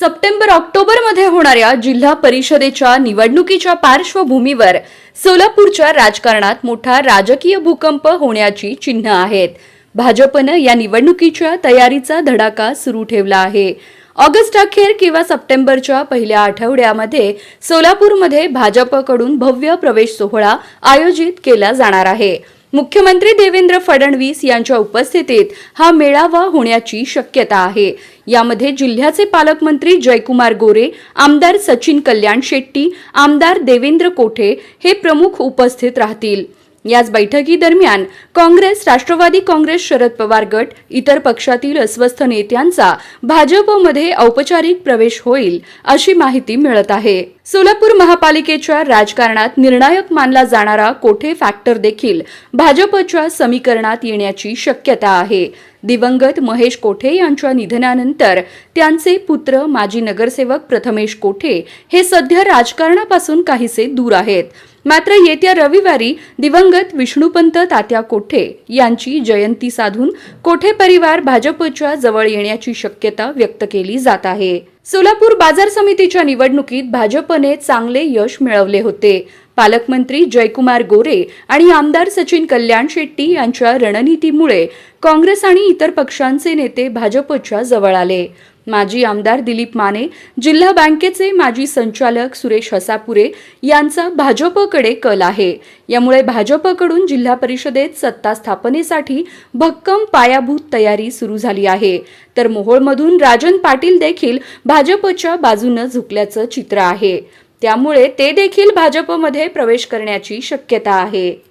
September ऑक्टोबरमध्ये होणाऱ्या जिल्हा परिषदेच्या निवडणुकीच्या पार्श्वभूमीवर सोलापूरच्या राजकारणात मोठा राजकीय भूकंप होण्याची चिन्ह आहेत. भाजपनं या निवडणुकीच्या तयारीचा धडाका सुरू ठेवला आहे. ऑगस्ट अखेर किंवा सप्टेंबरच्या पहिल्या आठवड्यामध्ये सोलापूरमध्ये भाजपकडून भव्य प्रवेश सोहळा आयोजित केला जाणार आहे. मुख्यमंत्री देवेंद्र फडणवीस यांच्या उपस्थितीत हा मेळावा होण्याची शक्यता आहे. यामध्ये जिल्ह्याचे पालकमंत्री जयकुमार गोरे आमदार सचिन कल्याण शेट्टी आमदार देवेंद्र कोठे हे प्रमुख उपस्थित राहतील. याच बैठकीदरम्यान काँग्रेस राष्ट्रवादी काँग्रेस शरद पवार गट इतर पक्षातील अस्वस्थ नेत्यांचा भाजपमध्ये औपचारिक प्रवेश होईल अशी माहिती मिळत आहे. सोलापूर महापालिकेच्या राजकारणात निर्णायक मानला जाणारा कोठे फॅक्टर देखील भाजपच्या समीकरणात येण्याची शक्यता आहे. दिवंगत महेश कोठे यांच्या निधनानंतर त्यांचे पुत्र माजी नगरसेवक प्रथमेश कोठे हे सध्या राजकारणापासून काहीसे दूर आहेत. मात्र येत्या रविवारी दिवंगत विष्णुपंत तात्या कोठे यांची जयंती साधून कोठे परिवार भाजपच्या जवळ येण्याची शक्यता व्यक्त केली जात आहे. सोलापूर बाजार समितीच्या निवडणुकीत भाजपने चांगले यश मिळवले होते. पालकमंत्री जयकुमार गोरे आणि आमदार सचिन कल्याण शेट्टी यांच्या रणनीतीमुळे काँग्रेस आणि इतर पक्षांचे नेते भाजपच्या जवळ आले. माजी आमदार दिलीप माने जिल्हा बँकेचे माजी संचालक सुरेश हसापुरे यांचा भाजपकडे कल आहे. यामुळे भाजपकडून जिल्हा परिषदेत सत्ता स्थापनेसाठी भक्कम पायाभूत तयारी सुरू झाली आहे. तर मोहोळमधून राजन पाटील देखील भाजपच्या बाजूनं झुकल्याचं चित्र आहे. त्यामुळे ते देखील भाजपमध्ये प्रवेश करण्याची शक्यता आहे.